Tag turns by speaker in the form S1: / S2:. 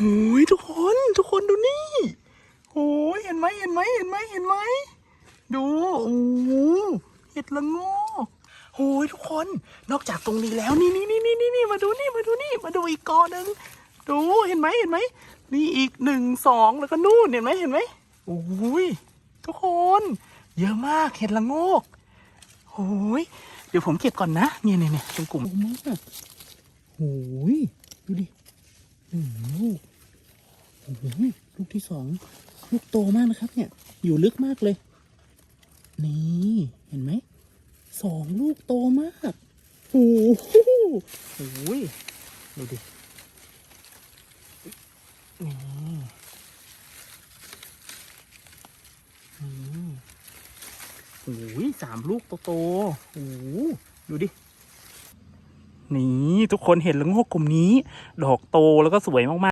S1: โอ้ยทุกคนทุกคนดูนี่โอ้ยเห็นไหมเห็นไหมเห็นไหมเห็นไหมดูโอ้โหเห็ดละโงกโอ้ยทุกคนนอกจากตรงนี้แล้วนี่นี่นี่นี่นี่นี่มาดูนี่มาดูนี่มาดูอีกกอหนึ่งดูเห็นไหมเห็นไหมนี่อีกหนึ่งสองแล้วก็นู่นเห็นไหมเห็นไหมโอ้ยทุกคน เยอะมากเห็ดละโงกโอ้ยเดี๋ยวผมเก็บก่อนนะเนี่ยเนี่ยเนี่ยเป็นกลุ่มมากโอ้ยดูดิหนึ่ง โอ้โหลูกที่สองลูกโตมากนะครับ เนี่ย อยู่ลึกมากเลย นี่เห็นไหมสองลูกโตมากโอ้โหโอ้ยดูดินี่นี่โอ้ยสามลูกโตๆโอ้ดูดินี่ทุกคนเห็นแล้วงอกกลุ่มนี้ ดอกโตแล้วก็สวยมาก ๆ